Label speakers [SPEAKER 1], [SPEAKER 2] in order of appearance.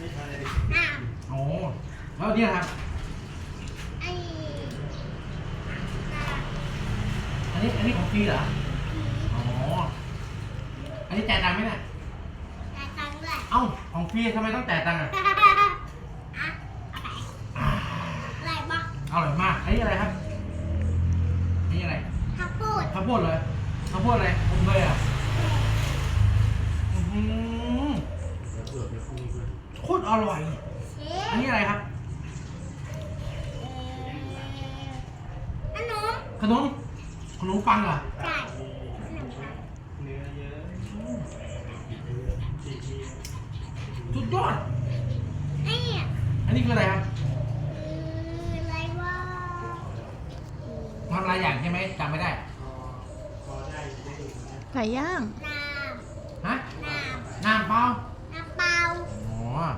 [SPEAKER 1] น้
[SPEAKER 2] โอ้แล้วเนี่ยครับำ
[SPEAKER 1] ไอ้น้
[SPEAKER 2] อันนี้อันนี้ของฟรีเหรอำอ๋อ อันนี้จ่ายตังค์ไหมเนี่ย
[SPEAKER 1] แต่ตังค์ด้วย
[SPEAKER 2] เอ้า ของฟรีทำไมต้องจ่ายตังค์อะ
[SPEAKER 1] อะเอาไป
[SPEAKER 2] อ่า
[SPEAKER 1] อะไรบ้าง
[SPEAKER 2] อร่อยมาก อันนี้อะไรครับ อันนี้อะไร
[SPEAKER 1] ถ้าพูด
[SPEAKER 2] ข้าวโพดเลยข้าวโพดอะไรผมเลยอะอื้อหือ โคตรอร่อย
[SPEAKER 1] เอ๊ะ
[SPEAKER 2] อันนี้อะไรครับ
[SPEAKER 1] ขนม
[SPEAKER 2] ขนม ขนมปังเหรอ
[SPEAKER 1] ใช่ขนมปัง
[SPEAKER 2] สุดยอด
[SPEAKER 1] ไอ้เนี่ย
[SPEAKER 2] อันนี้คืออะไรครับ
[SPEAKER 1] คืออะไรวะ
[SPEAKER 2] ทำหลายอย่างใช่ไหมจำไม่ได้
[SPEAKER 3] ไก่ย่าง
[SPEAKER 1] น้